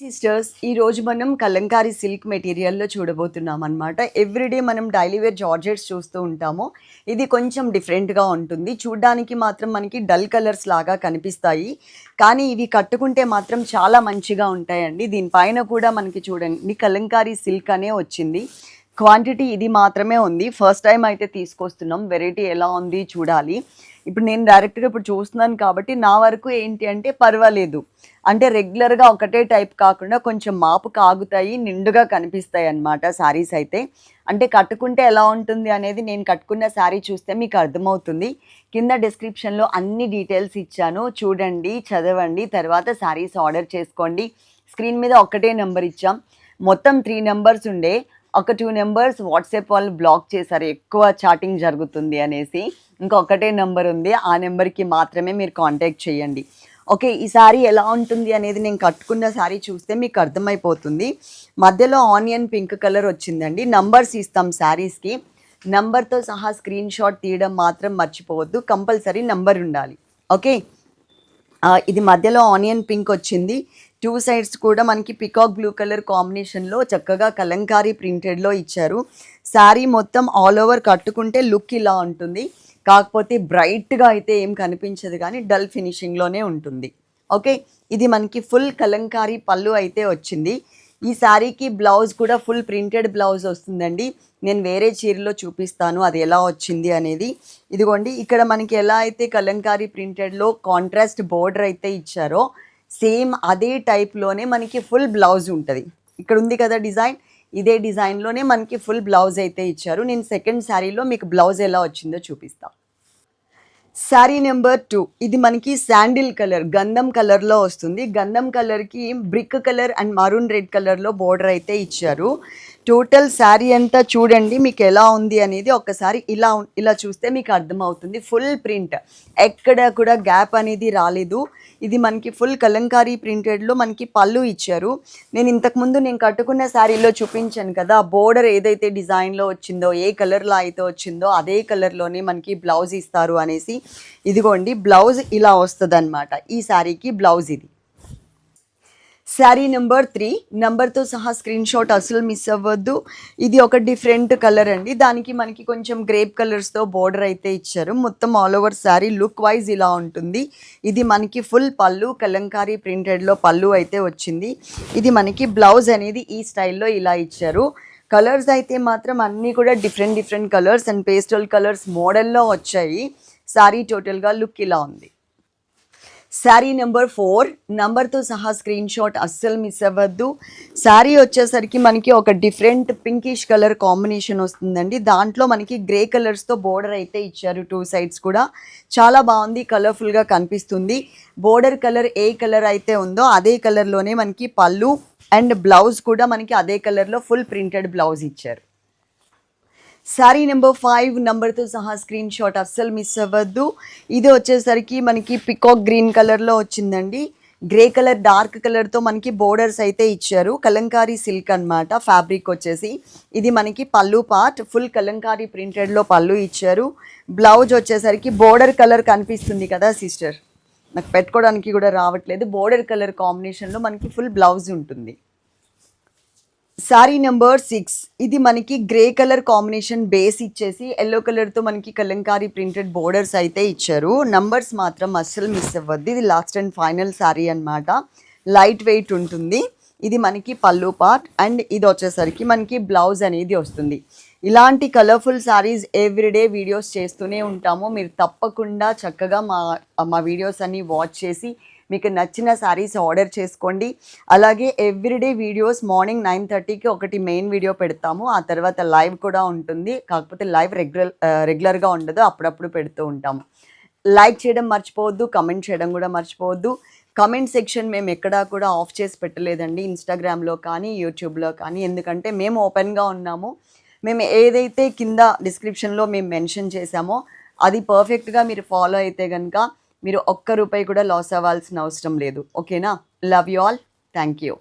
Sisters ఈ రోజు మనం కలంకారీ సిల్క్ మెటీరియల్లో చూడబోతున్నాం అనమాట ఎవ్రీడే మనం డైలీ వేర్ జార్జెట్స్ చూస్తూ ఉంటాము. ఇది కొంచెం డిఫరెంట్గా ఉంటుంది. చూడ్డానికి మాత్రం మనకి డల్ కలర్స్ లాగా కనిపిస్తాయి. కానీ ఇవి కట్టుకుంటే మాత్రం చాలా మంచిగా ఉంటాయండి. దీనిపైన కూడా మనకి చూడండి కలంకారీ సిల్క్ అనే వచ్చింది. క్వాంటిటీ ఇది మాత్రమే ఉంది. ఫస్ట్ టైం అయితే తీసుకొస్తున్నాం. వెరైటీ ఎలా ఉంది చూడాలి. ఇప్పుడు నేను డైరెక్ట్గా ఇప్పుడు చూస్తున్నాను కాబట్టి నా వరకు ఏంటి అంటే పర్వాలేదు. అంటే రెగ్యులర్గా ఒకటే టైప్ కాకుండా కొంచెం మాపు కాగుతాయి నిండుగా కనిపిస్తాయి అన్నమాట శారీస్ అయితే. అంటే కట్టుకుంటే ఎలా ఉంటుంది అనేది నేను కట్టుకున్న శారీ చూస్తే మీకు అర్థమవుతుంది. కింద డిస్క్రిప్షన్లో అన్ని డీటెయిల్స్ ఇచ్చాను. చూడండి చదవండి తర్వాత శారీస్ ఆర్డర్ చేసుకోండి. స్క్రీన్ మీద ఒకటే నెంబర్ ఇచ్చాం. మొత్తం త్రీ నెంబర్స్ ఉండే. ఒక టూ నెంబర్స్ వాట్సాప్ వాళ్ళు బ్లాక్ చేశారు. ఎక్కువ చాటింగ్ జరుగుతుంది అనేసి. ఇంకొకటే నెంబర్ ఉంది. ఆ నెంబర్కి మాత్రమే మీరు కాంటాక్ట్ చేయండి. ఓకే ఈ శారీ ఎలా ఉంటుంది అనేది నేను కట్టుకున్న శారీ చూస్తే మీకు అర్థమైపోతుంది. మధ్యలో ఆనియన్ పింక్ కలర్ వచ్చిందండి. నంబర్స్ ఇస్తాం శారీస్కి నంబర్తో సహా స్క్రీన్ షాట్ తీయడం మాత్రం మర్చిపోవద్దు. కంపల్సరీ నంబర్ ఉండాలి. ఓకే ఇది మధ్యలో ఆనియన్ పింక్ వచ్చింది. టూ సైడ్స్ కూడా మనకి పికాక్ బ్లూ కలర్ కాంబినేషన్లో చక్కగా కలంకారీ ప్రింటెడ్లో ఇచ్చారు. శారీ మొత్తం ఆల్ ఓవర్ కట్టుకుంటే లుక్ ఇలా ఉంటుంది. కాకపోతే బ్రైట్గా అయితే ఏం కనిపించదు కానీ డల్ ఫినిషింగ్లోనే ఉంటుంది. ఓకే? ఇది మనకి ఫుల్ కలంకారీ పళ్ళు అయితే వచ్చింది. ఈ శారీకి బ్లౌజ్ కూడా ఫుల్ ప్రింటెడ్ బ్లౌజ్ వస్తుందండి. నేను వేరే చీరలో చూపిస్తాను అది ఎలా వచ్చింది అనేది. ఇదిగోండి ఇక్కడ మనకి ఎలా అయితే కలంకారీ ప్రింటెడ్లో కాంట్రాస్ట్ బోర్డర్ అయితే ఇచ్చారో సేమ్ అదే టైప్లోనే మనకి ఫుల్ బ్లౌజ్ ఉంటుంది. ఇక్కడ ఉంది కదా డిజైన్ ఇదే డిజైన్లోనే మనకి ఫుల్ బ్లౌజ్ అయితే ఇచ్చారు. నేను సెకండ్ శారీలో మీకు బ్లౌజ్ ఎలా వచ్చిందో చూపిస్తాను శారీ నెంబర్ టూ ఇది మనకి శాండిల్ కలర్ గంధం కలర్లో వస్తుంది. గంధం కలర్కి brick colour and maroon red కలర్లో బోర్డర్ అయితే ఇచ్చారు. టోటల్ శారీ అంతా చూడండి మీకు ఎలా ఉంది అనేది ఒకసారి ఇలా ఇలా చూస్తే మీకు అర్థమవుతుంది. Full print. ఎక్కడ కూడా గ్యాప్ అనేది రాలేదు. ఇది మనకి ఫుల్ కలంకారీ ప్రింటెడ్లో మనకి పళ్ళు ఇచ్చారు. నేను ఇంతకుముందు నేను కట్టుకున్న శారీలో చూపించాను కదా బోర్డర్ ఏదైతే డిజైన్లో వచ్చిందో ఏ కలర్లో అయితే వచ్చిందో అదే కలర్లోనే మనకి బ్లౌజ్ ఇస్తారు అనేసి. ఇదిగోండి బ్లౌజ్ ఇలా వస్తుంది ఈ శారీకి బ్లౌజ్ ఇది. శారీ నెంబర్ త్రీ నెంబర్తో సహా స్క్రీన్ షాట్ అసలు మిస్ అవ్వద్దు. ఇది ఒక డిఫరెంట్ కలర్ అండి. దానికి మనకి కొంచెం గ్రేప్ కలర్స్తో బోర్డర్ అయితే ఇచ్చారు. మొత్తం all over sari look wise ఇలా ఉంటుంది. ఇది మనకి ఫుల్ పళ్ళు కలంకారీ ప్రింటెడ్లో పళ్ళు అయితే వచ్చింది. ఇది మనకి బ్లౌజ్ అనేది ఈ స్టైల్లో ఇలా ఇచ్చారు. కలర్స్ అయితే మాత్రం అన్నీ కూడా different different colours and pastel colours మోడల్లో వచ్చాయి. శారీ టోటల్గా లుక్ ఇలా ఉంది. Sari number four. నంబర్తో సహా స్క్రీన్ షాట్ అస్సలు మిస్ అవ్వద్దు. శారీ వచ్చేసరికి మనకి ఒక డిఫరెంట్ పింకిష్ కలర్ కాంబినేషన్ వస్తుందండి. దాంట్లో మనకి గ్రే కలర్స్తో బోర్డర్ అయితే ఇచ్చారు టూ సైడ్స్ కూడా. చాలా బాగుంది కలర్ఫుల్గా కనిపిస్తుంది. బోర్డర్ కలర్ ఏ కలర్ అయితే ఉందో అదే కలర్లోనే మనకి పళ్ళు అండ్ బ్లౌజ్ కూడా మనకి అదే కలర్లో ఫుల్ ప్రింటెడ్ బ్లౌజ్ ఇచ్చారు. శారీ నెంబర్ ఫైవ్ నెంబర్తో సహా స్క్రీన్ షాట్ అస్సలు మిస్ అవ్వద్దు. ఇది వచ్చేసరికి మనకి పికాక్ గ్రీన్ కలర్లో వచ్చిందండి. గ్రే కలర్ డార్క్ కలర్తో మనకి బోర్డర్స్ అయితే ఇచ్చారు. కలంకారీ సిల్క్ అన్నమాట ఫ్యాబ్రిక్ వచ్చేసి. ఇది మనకి పళ్ళు పార్ట్ ఫుల్ కలంకారీ ప్రింటెడ్లో పళ్ళు ఇచ్చారు. బ్లౌజ్ వచ్చేసరికి బోర్డర్ కలర్ కనిపిస్తుంది కదా సిస్టర్ నాకు పెట్టుకోవడానికి కూడా రావట్లేదు. బోర్డర్ కలర్ కాంబినేషన్లో మనకి ఫుల్ బ్లౌజ్ ఉంటుంది. Sari number six. ఇది మనకి గ్రే కలర్ కాంబినేషన్ బేస్ ఇచ్చేసి ఎల్లో కలర్తో మనకి కలంకారీ ప్రింటెడ్ బోర్డర్స్ అయితే ఇచ్చారు. నంబర్స్ మాత్రం అస్సలు మిస్ అవ్వద్దు. ఇది లాస్ట్ అండ్ ఫైనల్ సారీ అన్నమాట. లైట్ వెయిట్ ఉంటుంది. ఇది మనకి పళ్ళు పార్ట్ అండ్ ఇది వచ్చేసరికి మనకి బ్లౌజ్ అనేది వస్తుంది. ఇలాంటి కలర్ఫుల్ శారీస్ ఎవ్రీడే వీడియోస్ చేస్తూనే ఉంటాము. మీరు తప్పకుండా చక్కగా మా మా వీడియోస్ అన్ని వాచ్ చేసి మీకు నచ్చిన శారీస్ ఆర్డర్ చేసుకోండి. అలాగే ఎవ్రీడే వీడియోస్ మార్నింగ్ నైన్ థర్టీకి ఒకటి మెయిన్ వీడియో పెడతాము. ఆ తర్వాత లైవ్ కూడా ఉంటుంది. కాకపోతే లైవ్ రెగ్యులర్ రెగ్యులర్గా ఉండదు. అప్పుడప్పుడు పెడుతూ ఉంటాము. లైక్ చేయడం మర్చిపోవద్దు. కమెంట్ చేయడం కూడా మర్చిపోవద్దు. కమెంట్ సెక్షన్ మేము ఎక్కడా కూడా ఆఫ్ చేసి పెట్టలేదండి. ఇన్స్టాగ్రామ్లో కానీ యూట్యూబ్లో కానీ. ఎందుకంటే మేము ఓపెన్గా ఉన్నాము. మేము ఏదైతే కింద డిస్క్రిప్షన్లో మేము మెన్షన్ చేశామో అది పర్ఫెక్ట్గా మీరు ఫాలో అయితే కనుక మీరు ఒక్క రూపాయి కూడా లాస్ అవ్వాల్సిన అవసరం లేదు. ఓకేనా love you all thank you